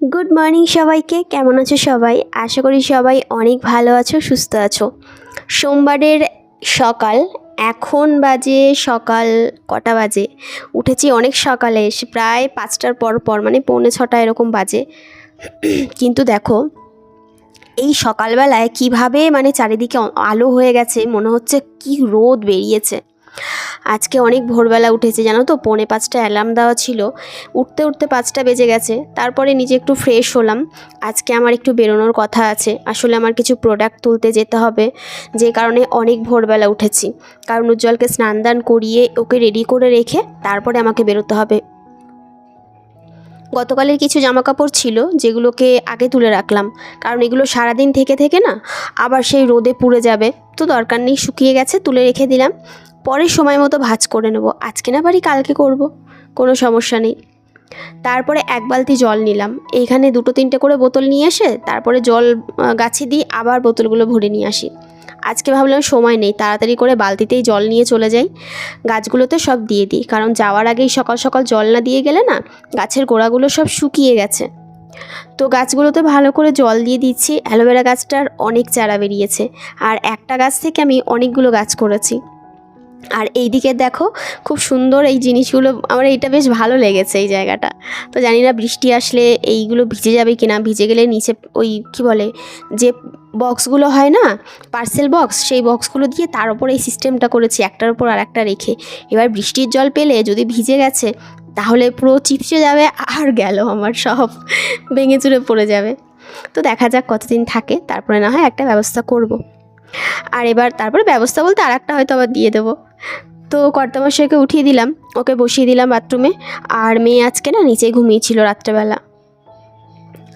Good morning সবাইকে। কেমন আছো সবাই? আশা করি সবাই অনেক ভালো আছো, সুস্থ আছো। সোমবারের সকাল, এখন বাজে সকাল কটা বাজে? উঠেছি অনেক সকালে প্রায় পাঁচটার পর পর মানে পৌনে ছটা এরকম বাজে। কিন্তু দেখো, এই সকালবেলায় কীভাবে মানে চারিদিকে আলো হয়ে গেছে, মনে হচ্ছে কি রোদ বেরিয়েছে। আজকে অনেক ভোরবেলা উঠেছে, জানো তো? পৌনে পাঁচটা অ্যালার্ম দেওয়া ছিল। উঠতে উঠতে পাঁচটা বেজে গেছে। তারপরে নিজে একটু ফ্রেশ হলাম। আজকে আমার একটু বেরোনোর কথা আছে। আসলে আমার কিছু প্রোডাক্ট তুলতে যেতে হবে, যে কারণে অনেক ভোরবেলা উঠেছি। কারণ উজ্জ্বলকে স্নান দান করিয়ে ওকে রেডি করে রেখে তারপরে আমাকে বেরোতে হবে। গতকালের কিছু জামা কাপড় ছিল, যেগুলোকে আগে তুলে রাখলাম। কারণ এগুলো সারাদিন থেকে থেকে না, আবার সেই রোদে পুড়ে যাবে। তো দরকার নেই, শুকিয়ে গেছে, তুলে রেখে দিলাম। পরে সময় মতো ভাজ করে নেব। আজকে না পারি কালকে করব, কোনো সমস্যা নেই। তারপরে এক বালতি জল নিলাম। এইখানে দুটো তিনটে করে বোতল নিয়ে এসে তারপরে জল গাছে দিই আবার বোতলগুলো ভরে নিয়ে আসি। আজকে ভাবলাম সময় নেই, তাড়াতাড়ি করে বালতিতেই জল নিয়ে চলে যাই। গাছগুলোতে সব দিয়ে দিই, কারণ যাওয়ার আগেই সকাল সকাল জল না দিয়ে গেলে না গাছের গোড়াগুলো সব শুকিয়ে গেছে। তো গাছগুলোতে ভালো করে জল দিয়ে দিচ্ছি। অ্যালোভেরা গাছটার অনেক চারা বেরিয়েছে। আর একটা গাছ থেকে আমি অনেকগুলো গাছ করেছি। আর এই দিকে দেখো খুব সুন্দর এই জিনিসগুলো, আমার এইটা বেশ ভালো লেগেছে এই জায়গাটা। তো জানি না বৃষ্টি আসলে এইগুলো ভিজে যাবে কি না ভিজে গেলে নিচে ওই কি বলে, যে বক্সগুলো হয় না পার্সেল বক্স সেই বক্সগুলো দিয়ে তার উপর এই সিস্টেমটা করেছি, একটার উপর আর একটা রেখে। এবার বৃষ্টির জল পেলে যদি ভিজে গেছে, তাহলে পুরো চিপসে যাবে, আর গেল আমার সব, ভেঙে চুরে পড়ে যাবে। তো দেখা যাক কতদিন থাকে, তারপরে না হয় একটা ব্যবস্থা করব। আর এবার তারপরে ব্যবস্থা বলতে আর একটা হয়তো আবার দিয়ে দেবো। তো কর্তামশাইকে উঠিয়ে দিলাম, ওকে বসিয়ে দিলাম বাথরুমে। আর মেয়ে আজকে না নিচে ঘুমিয়েছিল রাত্রেবেলা।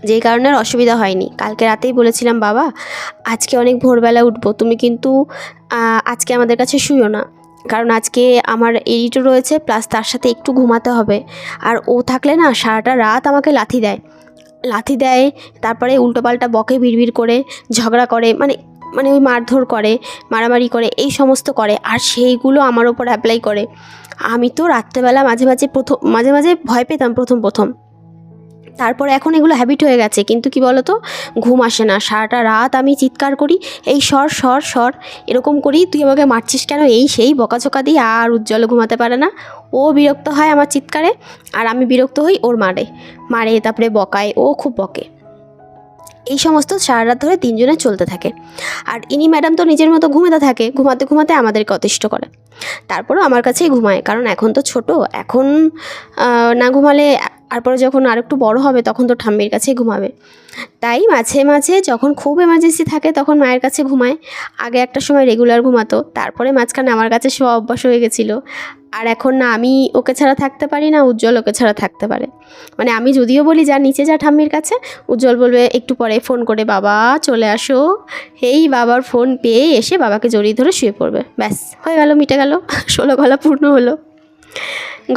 যেই কারণে অসুবিধা হয়নি। কালকে রাতেই বলেছিলাম, বাবা, আজকে অনেক ভোরবেলা উঠবো। তুমি কিন্তু আজকে আমাদের কাছে শুইও না। কারণ আজকে আমার এডিটও রয়েছে, প্লাস তার সাথে একটু ঘুমাতে হবে। আর ও থাকলে না সারাটা রাত আমাকে লাথি দেয়। লাথি দেয়, তারপরে উল্টোপাল্টা বকে ভিড় করে ঝগড়া করে। মানে মানে ওই মারধর করে, মারামারি করে, এই সমস্ত করে, আর সেইগুলো আমার ওপর অ্যাপ্লাই করে। আমি তো রাত্রেবেলা মাঝে মাঝে প্রথম মাঝে মাঝে ভয় পেতাম প্রথম প্রথম। তারপর এখন এগুলো হ্যাবিট হয়ে গেছে, কিন্তু কি বলতো? ঘুম আসে না। সারাটা রাত আমি চিৎকার করি, এই সর সর সর, এরকম করি তুই আমাকে মারছিস কেন? এই সেই বকাঝকা দিয়ে আর উজ্জ্বল ঘুমাতে পারে না। ও বিরক্ত হয় আমার চিৎকারে, আর আমি বিরক্ত হই ওর মারে। মারে, তারপরে বকায়, ও খুব বকে। এই সমস্ত সারা রাত ধরে তিনজনে চলতে থাকে। আর ইনি ম্যাডাম তো নিজের মতো ঘুমাতে থাকে, ঘুমাতে ঘুমাতে আমাদেরকে অতিষ্ঠ করে। তারপরেও আমার কাছেই ঘুমায়, কারণ এখন তো ছোট, এখন না ঘুমালে তারপরে যখন আর একটু বড় হবে, তখন তো ঠাম্মির কাছেই ঘুমাবে। তাই মাঝে মাঝে যখন খুব এমার্জেন্সি থাকে, তখন মায়ের কাছে ঘুমায়। আগে একটা সময় রেগুলার ঘুমাতো, তারপরে মাঝখানে আমার কাছে শোয়া অভ্যাস হয়ে গেছিল। আর এখন না, আমি ওকে ছাড়া থাকতে পারি না, উজ্জ্বল ওকে ছাড়া থাকতে পারে। মানে আমি যদিও বলি যা নিচে যা ঠাম্মির কাছে, উজ্জ্বল বলবে, একটু পরে ফোন করে বাবা, চলে আসো। এই বাবার ফোন পেয়ে এসে বাবাকে জড়িয়ে ধরে শুয়ে পড়বে। ব্যাস, হয়ে গেল, মিটে গেল, ষোলো গলা পূর্ণ হলো।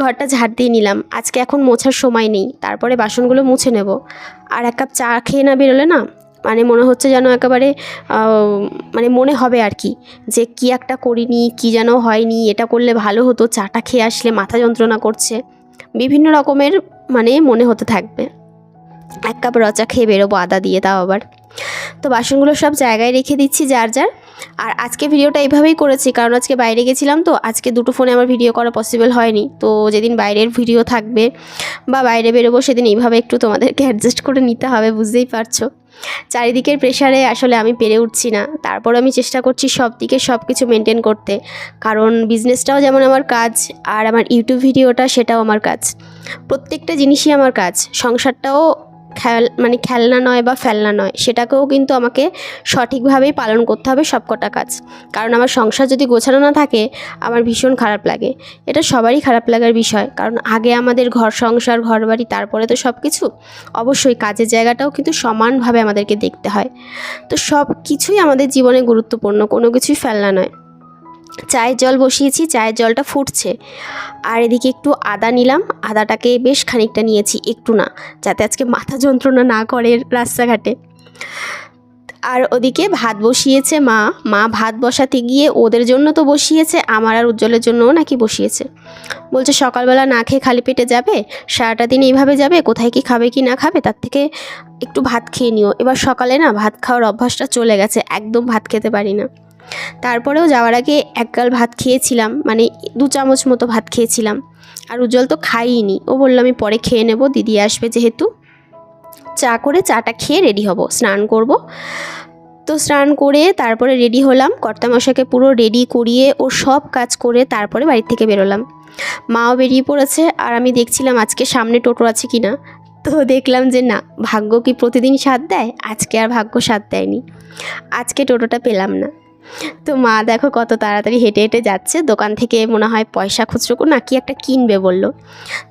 ঘরটা ঝাড় দিয়ে নিলাম। আজকে এখন মোছার সময় নেই, তারপরে বাসনগুলো মুছে নেব। আর এক কাপ চা খেয়ে না বেরোলে না মানে মনে হচ্ছে যেন একেবারে মানে মনে হবে আর কি, যে কি একটা করিনি, কি যেন হয়নি, এটা করলে ভালো হতো, চাটা খেয়ে আসলে মাথা যন্ত্রণা করছে। বিভিন্ন রকমের মানে মনে হতে থাকবে। এক কাপ রচা খেয়ে বেরোবো আদা দিয়ে তাও আবার। তো বাসনগুলো সব জায়গায় রেখে দিচ্ছি যার যার। আর আজকে ভিডিওটা এইভাবেই করেছি, কারণ আজকে বাইরে গেছিলাম তো, আজকে দুটো ফোনে আমার ভিডিও করা পসিবল হয়নি। তো যেদিন বাইরের ভিডিও থাকবে বা বাইরে বেরোবো সেদিন এইভাবে একটু তোমাদেরকে অ্যাডজাস্ট করে নিতে হবে, বুঝতেই পারছ? চারিদিকের প্রেশারে আসলে আমি পেরে উঠছি না। তারপর আমি চেষ্টা করছি সব দিকে সব কিছু মেনটেন করতে। কারণ বিজনেসটাও যেমন আমার কাজ, আর আমার ইউটিউব ভিডিওটা সেটাও আমার কাজ। প্রত্যেকটা জিনিসই আমার কাজ। সংসারটাও খেল মানে খেলনা নয় বা ফেলনা নয়, সেটাকেও কিন্তু আমাকে সঠিকভাবেই পালন করতে হবে সবকটা কাজ। কারণ আমার সংসার যদি গোছানো না থাকে, আমার ভীষণ খারাপ লাগে। এটা সবারই খারাপ লাগার বিষয়। কারণ আগে আমাদের ঘর সংসার ঘর বাড়ি তারপরে তো সব কিছু অবশ্যই কাজের জায়গাটাও কিন্তু সমানভাবে আমাদেরকে দেখতে হয়। তো সব কিছুই আমাদের জীবনে গুরুত্বপূর্ণ, কোনো কিছুই ফেলনা নয়। চায়ের জল বসিয়েছি, চায়ের জলটা ফুটছে। আর এদিকে একটু আদা নিলাম, আদাটাকে বেশ খানিকটা নিয়েছি, একটু না, যাতে আজকে মাথা যন্ত্রণা না করে রাস্তাঘাটে। আর ওদিকে ভাত বসিয়েছে মা মা ভাত বসাতে গিয়ে ওদের জন্য তো বসিয়েছে, আমার আর উজ্জ্বলের জন্যও নাকি বসিয়েছে। বলছে, সকালবেলা না খেয়ে খালি পেটে যাবে? সারাটা দিন এইভাবে যাবে? কোথায় কি খাবে, কি না খাবে? তার থেকে একটু ভাত খেয়ে নিও। এবার সকালে না ভাত খাওয়ার অভ্যাসটা চলে গেছে, একদম ভাত খেতে পারি না। তারপরেও যাওয়ার আগে এক গাল ভাত খেয়েছিলাম মানে দু চামচ মতো ভাত খেয়েছিলাম। আর উজ্জ্বল তো খাইনি। ও বলল, আমি পরে খেয়ে নেব, দিদি আসবে যেহেতু। চা করে চাটা খেয়ে রেডি হব, স্নান করব। তো স্নান করে তারপরে রেডি হলাম। কর্তামশাকে পুরো রেডি করিয়ে ও সব কাজ করে তারপরে বাড়ি থেকে বেরোলাম। মাও বেরিয়ে পড়েছে, আর আমি দেখছিলাম আজকে সামনে টোটো আছে কি না। তো দেখলাম যে না, ভাগ্য কি প্রতিদিন সাথ দেয়? আজকে আর ভাগ্য সাথ দেয়নি। আজকে টোটোটা পেলাম না। তো মা দেখো কত তাড়াতাড়ি হেঁটে হেঁটে যাচ্ছে। দোকান থেকে মনে হয় পয়সা খুচরো না কি একটা কিনবে বলল।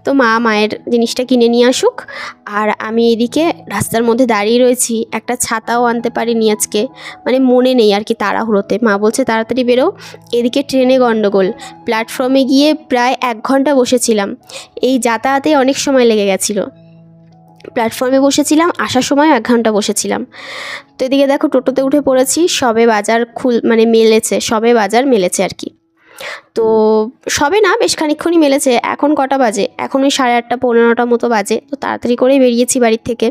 তো মা মায়ের জিনিসটা কিনে নিয়ে আসুক। আর আমি এদিকে রাস্তার মধ্যে দাঁড়িয়ে রয়েছি। একটা ছাতাও আনতে পারিনি আজকে। মানে মনে নেই আর কি তাড়াহুড়োতে। মা বলছে, তাড়াতাড়ি বেরো। এদিকে ট্রেনে গণ্ডগোল প্ল্যাটফর্মে গিয়ে প্রায় এক ঘণ্টা বসেছিলাম। এই যাতায়াতে অনেক সময় লেগে গেছিল। প্ল্যাটফর্মে বসেছিলাম, আসার সময় এক ঘণ্টা বসেছিলাম। তো এদিকে দেখো টোটোতে উঠে পড়েছি, সবে বাজার খুল মানে মেলেছে, সবে বাজার মেলেছে আর কি। তো সবে না, বেশ খানিক্ষণই মেলেছে, এখন কটা বাজে? এখন ওই সাড়ে আটটা, পনেরোটা মতো বাজে। তো তাড়াতাড়ি করে বেরিয়েছি বাড়ির থেকে,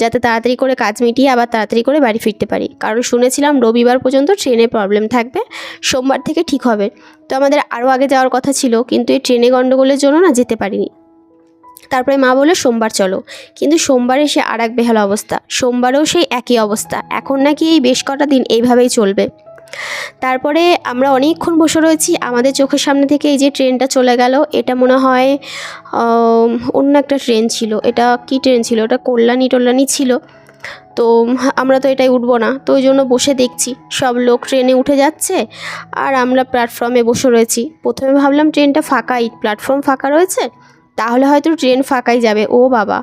যাতে তাড়াতাড়ি করে কাজ মিটিয়ে আবার তাড়াতাড়ি করে বাড়ি ফিরতে পারি। কারণ শুনেছিলাম রবিবার পর্যন্ত ট্রেনে প্রবলেম থাকবে, সোমবার থেকে ঠিক হবে। তো আমাদের আরও আগে যাওয়ার কথা ছিল, কিন্তু এই ট্রেনে গণ্ডগোলের জন্য না যেতে পারিনি। তারপরে মা বলে সোমবার চলো। কিন্তু সোমবারে সে আর এক বেহাল অবস্থা। সোমবারেও সেই একই অবস্থা। এখন নাকি এই বেশ কটা দিন এইভাবেই চলবে। তারপরে আমরা অনেকক্ষণ বসে রয়েছি। আমাদের চোখের সামনে থেকে এই যে ট্রেনটা চলে গেল, এটা মনে হয় অন্য একটা ট্রেন ছিল। এটা কি ট্রেন ছিল? ওটা কল্যাণী টল্যাণী ছিল। তো আমরা তো এটাই উঠবো না। তো ওই জন্য বসে দেখছি। সব লোক ট্রেনে উঠে যাচ্ছে আর আমরা প্ল্যাটফর্মে বসে রয়েছি। প্রথমে ভাবলাম ট্রেনটা ফাঁকাই প্ল্যাটফর্ম ফাঁকা রয়েছে। তাহলে হয়তো ট্রেন ফাঁকাই যাবে। ও বাবা।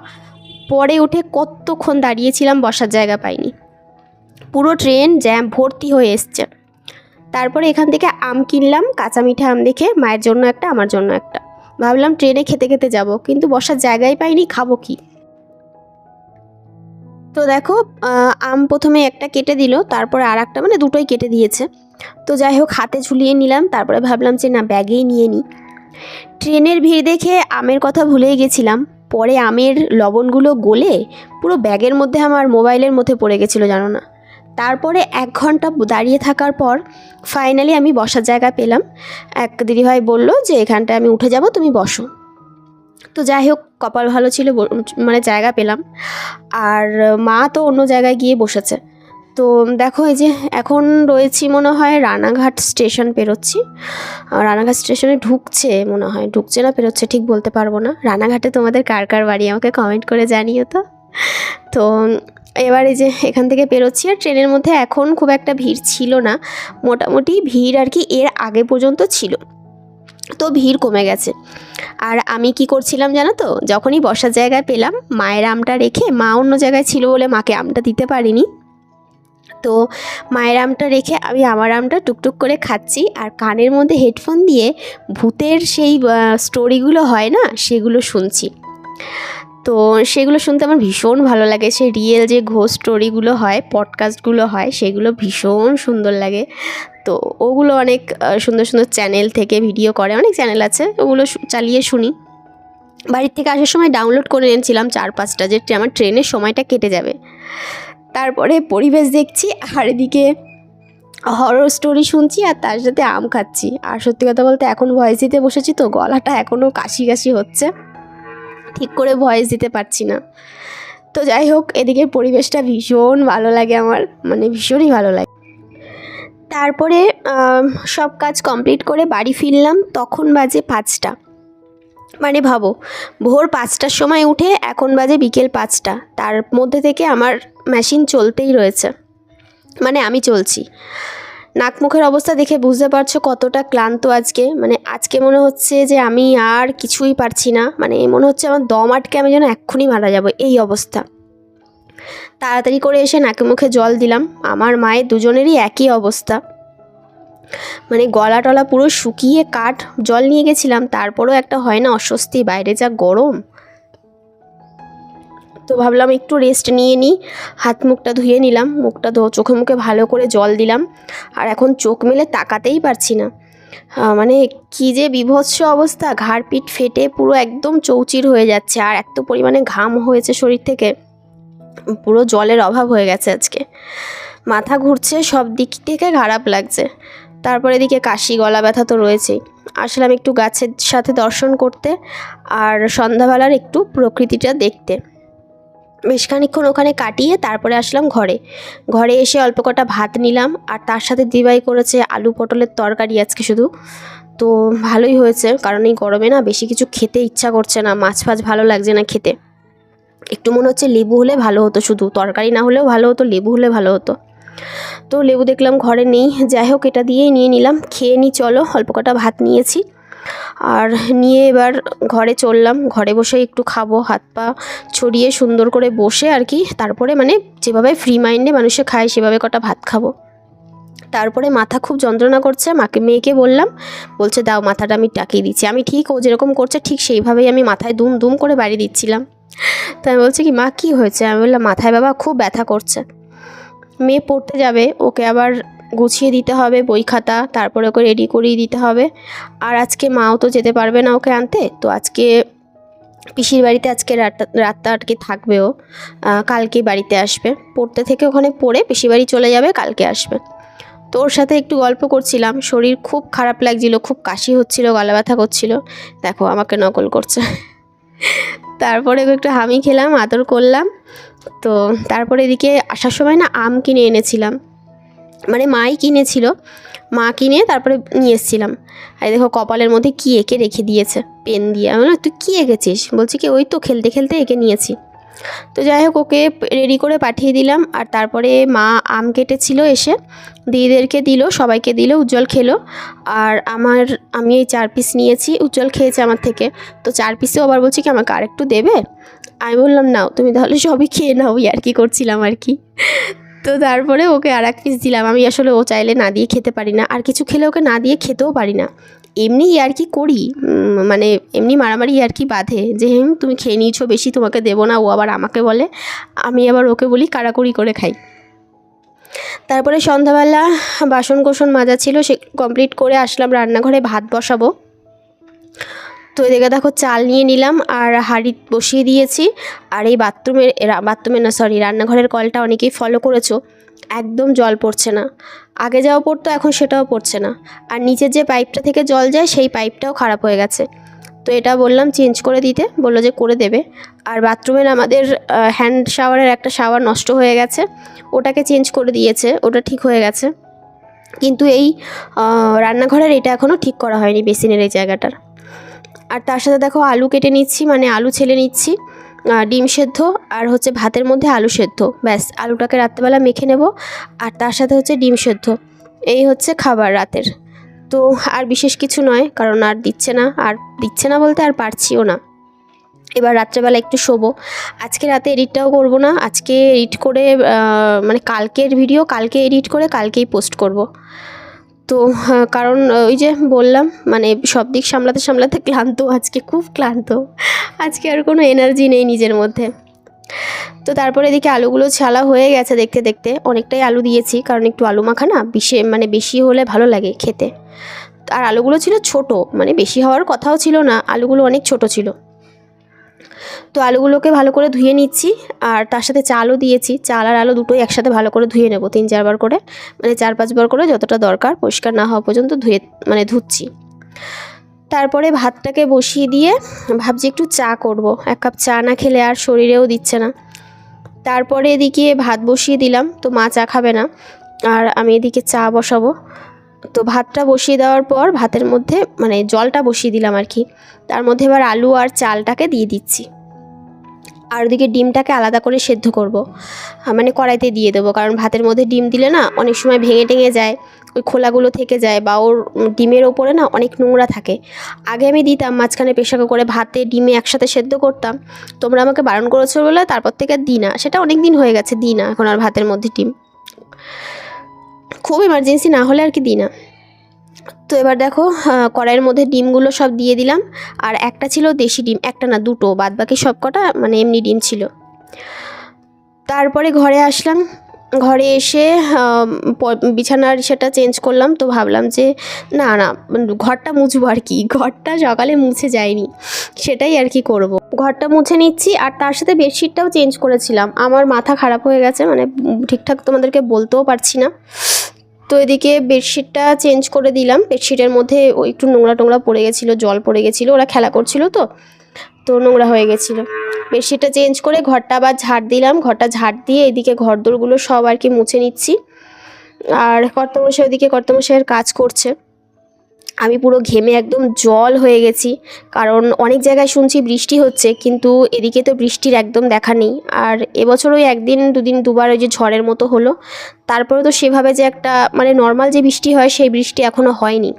পরে উঠে কতক্ষণ দাঁড়িয়েছিলাম বসার জায়গা পাইনি। পুরো ট্রেন জ্যাম, ভর্তি হয়ে এসছে। তারপরে এখান থেকে আম কিনলাম, কাঁচা মিঠা আম দেখে, মায়ের জন্য একটা, আমার জন্য একটা। ভাবলাম ট্রেনে খেতে খেতে যাব, কিন্তু বসার জায়গাই পাইনি, খাব কি? তো দেখো আম প্রথমে একটা কেটে দিল, তারপরে আর একটা মানে দুটোই কেটে দিয়েছে। তো যাই হোক, হাতে ঝুলিয়ে নিলাম, তারপরে ভাবলাম যে না, ব্যাগেই নিয়ে নিই ট্রেনের ভিড় দেখে আমের কথা ভুলেই গেছিলাম। পরে আমের লবণগুলো গলে পুরো ব্যাগের মধ্যে আমার মোবাইলের মধ্যে পড়ে গেছিল, জানো না। তারপরে এক ঘণ্টা দাঁড়িয়ে থাকার পর ফাইনালি আমি বসার জায়গা পেলাম। এক দিদিভাই বলল যে, এখানটায় আমি উঠে যাব, তুমি বসো। তো যাই হোক, কপাল ভালো ছিল মানে জায়গা পেলাম। আর মা তো অন্য জায়গায় গিয়ে বসেছে। তো দেখো এই যে এখন রয়েছি মনে হয় রানাঘাট স্টেশন পেরোচ্ছি। রানাঘাট স্টেশনে ঢুকছে মনে হয়, ঢুকছে না পেরোচ্ছে ঠিক বলতে পারব না। রানাঘাটে তোমাদের কার কার বাড়ি আমাকে কমেন্ট করে জানিও তো। তো এবার এই যে এখান থেকে পেরোচ্ছি আর ট্রেনের মধ্যে এখন খুব একটা ভিড় ছিল না। মোটামুটি ভিড় আর কি এর আগে পর্যন্ত ছিল। তো ভিড় কমে গেছে। আর আমি কি করছিলাম জানো তো? যখনই বসার জায়গায় পেলাম, মায়ের আমটা রেখে মা অন্য জায়গায় ছিল বলে মাকে আমটা দিতে পারিনি। তো মায়ের আমটা রেখে আমি আমার আমটা টুকটুক করে খাচ্ছি। আর কানের মধ্যে হেডফোন দিয়ে ভূতের সেই স্টোরিগুলো হয় না, সেগুলো শুনছি। তো সেগুলো শুনতে আমার ভীষণ ভালো লাগে। সে রিয়েল যে ঘোষ স্টোরিগুলো হয় পডকাস্টগুলো হয়, সেগুলো ভীষণ সুন্দর লাগে। তো ওগুলো অনেক সুন্দর সুন্দর চ্যানেল থেকে ভিডিও করে। অনেক চ্যানেল আছে, ওগুলো চালিয়ে শুনি। বাড়ির থেকে আসার সময় ডাউনলোড করে এনেছিলাম চার পাঁচটা, যে আমার ট্রেনের সময়টা কেটে যাবে। তারপরে পরিবেশ দেখছি, আর এদিকে হরর স্টোরি শুনছি আর তার সাথে আম খাচ্ছি। আর সত্যি কথা বলতে এখন ভয়েস দিতে বসেছি তো গলাটা এখনও কাশি কাশি হচ্ছে। ঠিক করে ভয়েস দিতে পারছি না। তো যাই হোক, এদিকের পরিবেশটা ভীষণ ভালো লাগে আমার মানে ভীষণই ভালো লাগে। তারপরে সব কাজ কমপ্লিট করে বাড়ি ফিরলাম, তখন বাজে পাঁচটা। মানে ভাবো, ভোর পাঁচটার সময় উঠে এখন বাজে বিকেল পাঁচটা। তার মধ্যে থেকে আমার মেশিন চলতেই রয়েছে। মানে আমি চলছি। নাক মুখের অবস্থা দেখে বুঝতে পারছ কতটা ক্লান্ত আজকে। মানে আজকে মনে হচ্ছে যে আমি আর কিছুই পারছি না। মানে মনে হচ্ছে আমার দম আটকে আমি যেন এক্ষুনি মারা যাব, এই অবস্থা। তাড়াতাড়ি করে এসে নাকে মুখে জল দিলাম। আমার মায়ের দুজনেরই একই অবস্থা। মানে গলা টলা পুরো শুকিয়ে কাঠ জল নিয়ে গেছিলাম। তারপরেও একটা হয় না অস্বস্তি, বাইরে যা গরম। তো ভাবলাম একটু রেস্ট নিয়ে নিই। হাত মুখটা ধুয়ে নিলাম, মুখটা ধো, চোখে মুখে ভালো করে জল দিলাম। আর এখন চোখ মেলে তাকাতেই পারছি না। মানে কী যে বিভৎস অবস্থা ঘাড় পিঠ ফেটে পুরো একদম চৌচির হয়ে যাচ্ছে। আর এত পরিমাণে ঘাম হয়েছে শরীর থেকে। পুরো জলের অভাব হয়ে গেছে আজকে। মাথা ঘুরছে, সব দিক থেকে খারাপ লাগছে। তারপরে এদিকে কাশি, গলা ব্যথা তো রয়েছেই। আসলাম একটু গাছের সাথে দর্শন করতে আর সন্ধ্যাবেলার একটু প্রকৃতিটা দেখতে। বেশ খানিক্ষণ ওখানে কাটিয়ে তারপরে আসলাম ঘরে। ঘরে এসে অল্প কটা ভাত নিলাম আর তার সাথে দিবাই করেছে আলু পটলের তরকারি আজকে শুধু। তো ভালোই হয়েছে কারণ এই গরমে না বেশি কিছু খেতে ইচ্ছা করছে না, মাছ ফাছ ভালো লাগছে না খেতে। একটু মনে হচ্ছে লেবু হলে ভালো হতো শুধু, তরকারি না হলেও ভালো হতো, লেবু হলে ভালো হতো। তো লেবু দেখলাম ঘরে নেই, যাই হোক এটা দিয়েই নিয়ে নিলাম, খেয়ে নিই চলো, অল্প কটা ভাত নিয়েছি। আর নিয়ে এবার ঘরে চললাম। ঘরে বসে একটু খাব, হাত পা ছড়িয়ে সুন্দর করে বসে আর কি। তারপরে মানে যেভাবে ফ্রি মাইন্ডে মানুষে খায়, সেভাবে কটা ভাত খাব। তারপরে মাথা খুব যন্ত্রণা করছে, মাকে, মেয়েকে বললাম, বলছে, দাও, মাথাটা আমি টাকিয়ে দিচ্ছি। আমি ঠিক ও যেরকম করছে, ঠিক সেইভাবেই আমি মাথায় দুম দুম করে বাড়ি দিচ্ছিলাম। তাই বলছে কি, মা, কী হয়েছে? আমি বললাম, মাথায় বাবা খুব ব্যথা করছে। মেয়ে পড়তে যাবে, ওকে আবার গুছিয়ে দিতে হবে বই খাতা, তারপরে ওকে রেডি করিয়ে দিতে হবে। আর আজকে মাও তো যেতে পারবে না ওকে আনতে, তো আজকে পিসির বাড়িতে আজকে রাতটা রাতটা আটকে থাকবে ও। কালকে বাড়িতে আসবে। পড়তে থেকে ওখানে পড়ে পিসির বাড়ি চলে যাবে, কালকে আসবে। তো ওর সাথে একটু গল্প করছিলাম, শরীর খুব খারাপ লাগছিল, খুব কাশি হচ্ছিল, গলা ব্যথা করছিল। দেখো আমাকে নকল করছে। তারপরে একটু হামি খেলাম, আদর করলাম। তো তারপরে এদিকে আসার সময় না আম কিনে এনেছিলাম। মানে মাই কিনেছিল মা কিনে তারপরে নিয়ে এসেছিলাম। আর দেখো কপালের মধ্যে কী এঁকে রেখে দিয়েছে পেন দিয়ে। আমি বললাম, তুই কী এঁকেছিস? বলছি কি ওই তো খেলতে খেলতে এঁকে নিয়েছি। তো যাই হোক ওকে রেডি করে পাঠিয়ে দিলাম। আর তারপরে মা আম কেটেছিল এসে দিদিদেরকে দিল সবাইকে দিল উজ্জ্বল খেলো। আর আমার আমি এই চার পিস নিয়েছি উজ্জ্বল খেয়েছে আমার থেকে। তো চার পিসেও আবার বলছি কি আমাকে আরেকটু দেবে? আমি বললাম নাও তুমি তাহলে সবই খেয়ে নাও। আর কি করছিলাম আর কি। তো তারপরে ওকে আর এক পিস দিলাম। আমি আসলে ও চাইলে না দিয়ে খেতে পারি না। আর কিছু খেলে ওকে না দিয়ে খেতেও পারি না। এমনি আর কি করি? মানে এমনি মারামারি আর কি বাঁধে? যে হুম, তুমি খেয়ে নিয়েছো, বেশি তোমাকে দেবো না, ও আবার আমাকে বলে। আমি আবার ওকে বলি, কাড়াকুড়ি করে খাই। তারপরে সন্ধ্যাবেলা বাসন কোসন মাজা ছিল, সে কমপ্লিট করে আসলাম, রান্নাঘরে ভাত বসাবো। তো এদিকে দেখো চাল নিয়ে নিলাম আর হাঁড়ি বসিয়ে দিয়েছি। আর এই বাথরুমের বাথরুমের না সরি রান্নাঘরের কলটা অনেকেই ফলো করেছ। একদম জল পড়ছে না। আগে যাও পড়তো, এখন সেটাও পড়ছে না। আর নিচের যে পাইপটা থেকে জল যায়, সেই পাইপটাও খারাপ হয়ে গেছে। তো এটা বললাম চেঞ্জ করে দিতে, বলল যে করে দেবে। আর বাথরুমের আমাদের হ্যান্ড শাওয়ারের একটা শাওয়ার নষ্ট হয়ে গেছে। ওটাকে চেঞ্জ করে দিয়েছে, ওটা ঠিক হয়ে গেছে। কিন্তু এই রান্নাঘরের এটা এখনও ঠিক করা হয়নি বেসিনের এই জায়গাটার। আর তার সাথে দেখো আলু কেটে নিচ্ছি মানে আলু ছেলে নিচ্ছি ডিম সেদ্ধ আর হচ্ছে ভাতের মধ্যে আলু সেদ্ধ। ব্যাস, আলুটাকে রাত্রেবেলা মেখে নেব আর তার সাথে হচ্ছে ডিম সেদ্ধ। এই হচ্ছে খাবার রাতের। তো আর বিশেষ কিছু নয়, কারণ আর দিচ্ছে না, আর দিচ্ছে না বলতে আর পারছিও না। এবার রাত্রেবেলা একটু শোবো। আজকে রাতে এডিটটাও করব না, আজকে এডিট করে মানে কালকের ভিডিও কালকে এডিট করে কালকেই পোস্ট করব। তো হ্যাঁ, কারণ ওই যে বললাম মানে সব দিক সামলাতে সামলাতে ক্লান্ত আজকে খুব ক্লান্ত। আজকে আর কোনো এনার্জি নেই নিজের মধ্যে। তো তারপরে এদিকে আলুগুলো ছালা হয়ে গেছে দেখতে দেখতে। অনেকটাই আলু দিয়েছি কারণ একটু আলু মাখা না বেশি মানে বেশি হলে ভালো লাগে খেতে। আর আলুগুলো ছিল ছোট মানে বেশি হওয়ার কথাও ছিল না আলুগুলো অনেক ছোট ছিল। তো আলুগুলোকে ভালো করে ধুয়ে নিচ্ছি, আর তার সাথে চালও দিয়েছি। চাল আর আলু দুটোই একসাথে ভালো করে ধুয়ে নেব, তিন চারবার করে। মানে চার পাঁচবার করে যতটা দরকার পরিষ্কার না হওয়া পর্যন্ত ধুয়ে মানে ধুচ্ছি। তারপরে ভাতটাকে বসিয়ে দিয়ে ভাবছি একটু চা করব। এক কাপ চা না খেলে আর শরীরেও দিচ্ছে না। তারপরে এদিকে ভাত বসিয়ে দিলাম, তো মা চা খাবে না। আর আমি এদিকে চা বসাবো। তো ভাতটা বসিয়ে দেওয়ার পর ভাতের মধ্যে মানে জলটা বসিয়ে দিলাম আর কি। তার মধ্যে এবার আলু আর চালটাকে দিয়ে দিচ্ছি। আর ওদিকে ডিমটাকে আলাদা করে সেদ্ধ করব। মানে কড়াইতে দিয়ে দেবো। কারণ ভাতের মধ্যে ডিম দিলে না অনেক সময় ভেঙে টেঙে যায়, ওই খোলাগুলো থেকে যায় বা ওর ডিমের ওপরে না অনেক নোংরা থাকে। আগে আমি দিতাম, মাঝখানে প্রেশার করে ভাতে ডিমে একসাথে সেদ্ধ করতাম। তোমরা আমাকে বারণ করেছ বলে তারপর থেকে দিই না সেটা অনেক দিন হয়ে গেছে দিই না এখন আর ভাতের মধ্যে ডিম। খুব এমার্জেন্সি না হলে আর কি দিই না। তো এবার দেখো কড়াইয়ের মধ্যে ডিমগুলো সব দিয়ে দিলাম। আর একটা ছিল দেশি ডিম, একটা না, দুটো। বাদ বাকি সব কটা মানে এমনি ডিম ছিল। তারপরে ঘরে আসলাম। ঘরে এসে বিছানার সেটা চেঞ্জ করলাম। তো ভাবলাম যে, না না, ঘরটা মুছবো আর কি। ঘরটা সকালে মুছে যায়নি। সেটাই আর কি করব। ঘরটা মুছে নিচ্ছি আর তার সাথে বেডশিটটাও চেঞ্জ করেছিলাম। আমার মাথা খারাপ হয়ে গেছে মানে ঠিকঠাক তোমাদেরকে বলতেও পারছি না। তো এদিকে বেডশিটটা চেঞ্জ করে দিলাম। বেডশিটের মধ্যে ওই একটু নোংরা টোংরা পড়ে গেছিল, জল পড়ে গেছিল, ওরা খেলা করছিল তো তো নোংরা হয়ে গেছিল। বেডশিটটা চেঞ্জ করে ঘরটা আবার ঝাড় দিলাম। ঘরটা ঝাড় দিয়ে এদিকে ঘরদোরগুলো সব আর কি মুছে নিচ্ছি। আর কর্তমশাই ওদিকে কর্তমশাইয়ের কাজ করছে। আমি পুরো ঘেমে একদম জল হয়ে গেছি। কারণ অনেক জায়গায় শুনছি বৃষ্টি হচ্ছে, কিন্তু এদিকে তো বৃষ্টির একদম দেখা নেই। আর এবছর ওই একদিন, দুদিন, দুবার ওই যে ঝড়ের মতো হলো। তারপরে তো সেভাবে যে একটা মানে নর্মাল যে বৃষ্টি হয়, সেই বৃষ্টি এখনও হয়নি।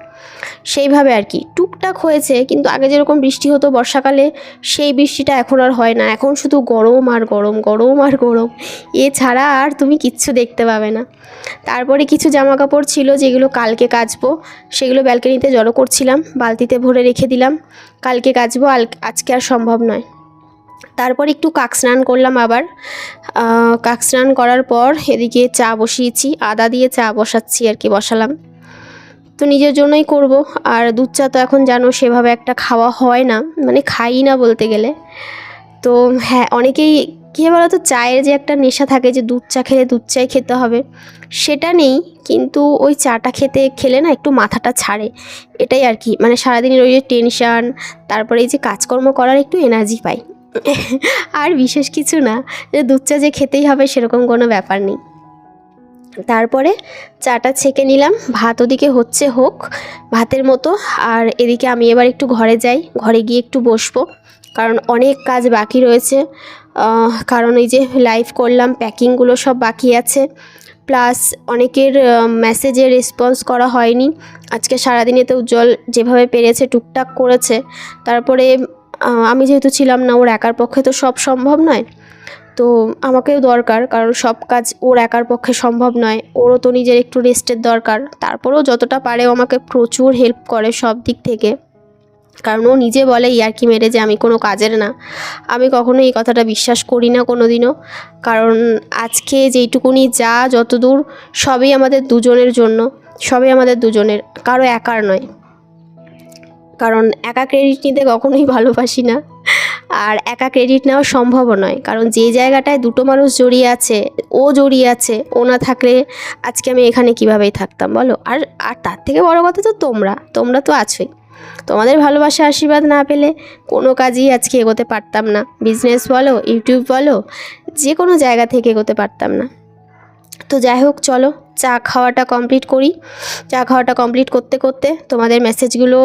সেইভাবে আর কি। টুকটাক হয়েছে, কিন্তু আগে যেরকম বৃষ্টি হতো বর্ষাকালে, সেই বৃষ্টিটা এখন আর হয় না। এখন শুধু গরম আর গরম গরম আর গরম। এছাড়া আর তুমি কিচ্ছু দেখতে পাবে না। তারপরে কিছু জামা কাপড় ছিল যেগুলো কালকে কাচবো। সেগুলো ব্যালকনিতে জড়ো করছিলাম, বালতিতে ভরে রেখে দিলাম। কালকে কাচবো আজকে আর সম্ভব নয়। তারপর একটু কাক স্নান করলাম আবার। কাক স্নান করার পর এদিকে চা বসিয়েছি, আদা দিয়ে চা বসাচ্ছি আর কি, বসালাম। তো নিজের জন্যই করব। আর দুধ চা তো এখন জানো সেভাবে একটা খাওয়া হয় না মানে খাই না বলতে গেলে। তো হ্যাঁ অনেকেই কী বলো তো চায়ের যে একটা নেশা থাকে যে দুধ চা খেলে দুধ চাই খেতে হবে, সেটা নেই। কিন্তু ওই চাটা খেতে খেলে না একটু মাথাটা ছাড়ে। এটাই আর কি মানে সারাদিনের ওই যে টেনশান তারপরে এই যে কাজকর্ম করার একটু এনার্জি পাই। আর বিশেষ কিছু না, যে দুধ চা যে খেতেই হবে সেরকম কোনো ব্যাপার নেই। তারপরে চাটা ছেঁকে নিলাম। ভাত ওদিকে হচ্ছে হোক, ভাতের মতো। আর এদিকে আমি এবার একটু ঘরে যাই, ঘরে গিয়ে একটু বসবো। কারণ অনেক কাজ বাকি রয়েছে। কারণ এই যে লাইভ করলাম প্যাকিংগুলো সব বাকি আছে। প্লাস অনেকের মেসেজে রেসপন্স করা হয়নি। আজকে সারাদিনে তো উজ্জ্বল যেভাবে পেরেছে, টুকটাক করেছে। তারপরে আমি যেহেতু ছিলাম না, ওর একার পক্ষে তো সব সম্ভব নয়। তো আমাকেও দরকার, কারণ সব কাজ ওর একার পক্ষে সম্ভব নয়। ওরও তো নিজের একটু রেস্টের দরকার। তারপরেও যতটা পারে ও আমাকে প্রচুর হেল্প করে সব দিক থেকে। কারণ ও নিজে বলে ইয়ার্কি মেরে যে আমি কোনো কাজের না। আমি কখনো এই কথাটা বিশ্বাস করি না কোনো দিনও কারণ আজকে যেইটুকুনি যা যতদূর, সবই আমাদের দুজনের জন্য। সবই আমাদের দুজনের, কারও একার নয়। কারণ একা ক্রেডিট নিতে কখনোই ভালোবাসি না। আর একা ক্রেডিট নেওয়া সম্ভবও নয়। কারণ যে জায়গাটায় দুটো মানুষ জড়িয়ে আছে, ও জড়িয়ে আছে, ও না থাকলে আজকে আমি এখানে কীভাবেই থাকতাম বলো? আর আর তার থেকে বড় কথা তো তোমরা তোমরা তো আছোই। তোমাদের ভালোবাসা আশীর্বাদ না পেলে কোনো কাজই আজকে এগোতে পারতাম না। বিজনেস বলো ইউটিউব বলো যে কোনো জায়গা থেকে এগোতে পারতাম না। তো যাই হোক, চলো। চা খাওয়াটা কমপ্লিট করি। চা খাওয়াটা কমপ্লিট করতে করতে তোমাদের মেসেজগুলো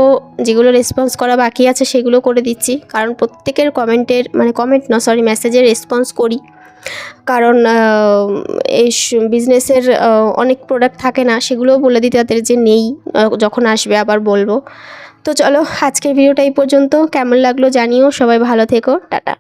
যেগুলো রেসপন্স করা বাকি আছে সেগুলো করে দিচ্ছি। কারণ প্রত্যেকের কমেন্টের মানে কমেন্ট না সরি মেসেজের রেসপন্স করি। কারণ এই বিজনেসের অনেক প্রোডাক্ট থাকে না, সেগুলোও বলে দিতে তাদের যে নেই যখন আসবে আবার বলব। তো চলো, আজকের ভিডিওটা এই পর্যন্ত। কেমন লাগল জানিও, সবাই ভালো থেকো, টাটা।